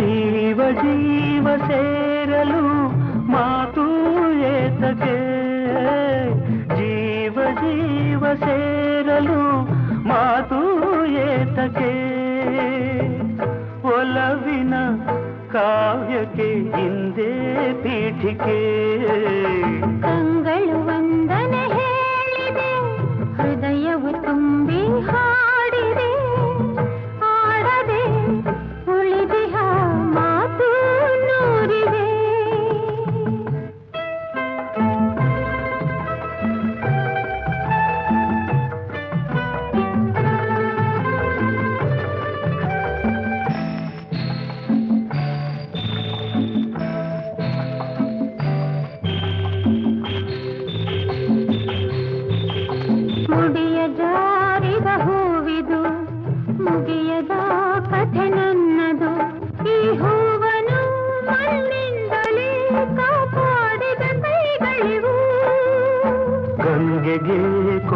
ಜೀವ ಜೀವ ಸೇರಲು ಮಾತು ಏತಕ್ಕೆ ಜೀವ ಜೀವ ಸೇರಲು ಮಾತು ಏತಕ್ಕೆ ಒಲವಿನ ಕಾವ್ಯಕ್ಕೆ ಹಿಂದೆ ಪೀಠಿಕೆ ಕಂಗಳು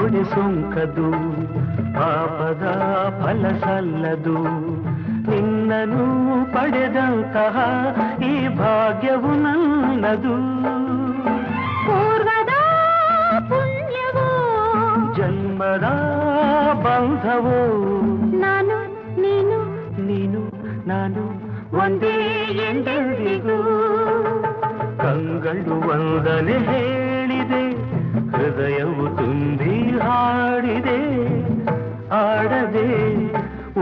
ಕೊಡಿ ಸೊಂಕದು ಪಾಪದ ಫಲ ಸಲ್ಲದು. ನಿನ್ನನು ಪಡೆದಂತಹ ಈ ಭಾಗ್ಯವು ನನ್ನದು. ಪೂರ್ವದ ಪುಣ್ಯವು ಜನ್ಮದ ಬಂಧವು. ನಾನು ನೀನು ನೀನು ನಾನು ಒಂದೇ ಎಂದೆಂದಿಗೂ. ಕಂಗಳು ಒಂದನೆ ಹೇಳಿದೆ ಹೃದಯವು ತುಂಬಿ ಹಾಡಿದೆ ಆಡದೆ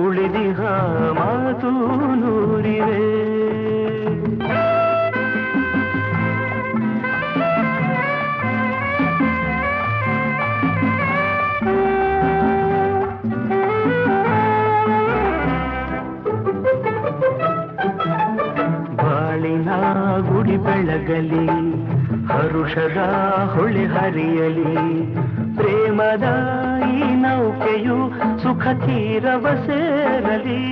ಉಳಿದಿಹ ಮಾತು ನೂರಿವೆ. ಬಾಳಿನ ಗುಡಿ ಬೆಳಗಲಿ ಹರುಷದ ಹುಳಿ ಹರಿಯಲಿ. ಪ್ರೇಮದ ಈ ನೌಕೆಯು ಸುಖ ತೀರವ ಸೇರಲಿ.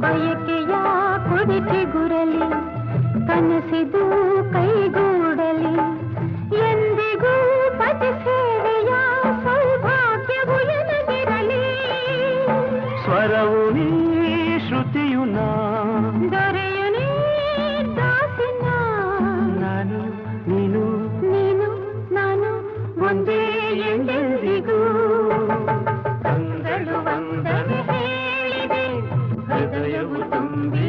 ಬಯಕೆಯ ಕುಡಿಕೆ ಗುರಲಿ ಕನಸಿದು ಕೈಗೂಡಲಿ ಕಂಗಳು ವಂದನೆ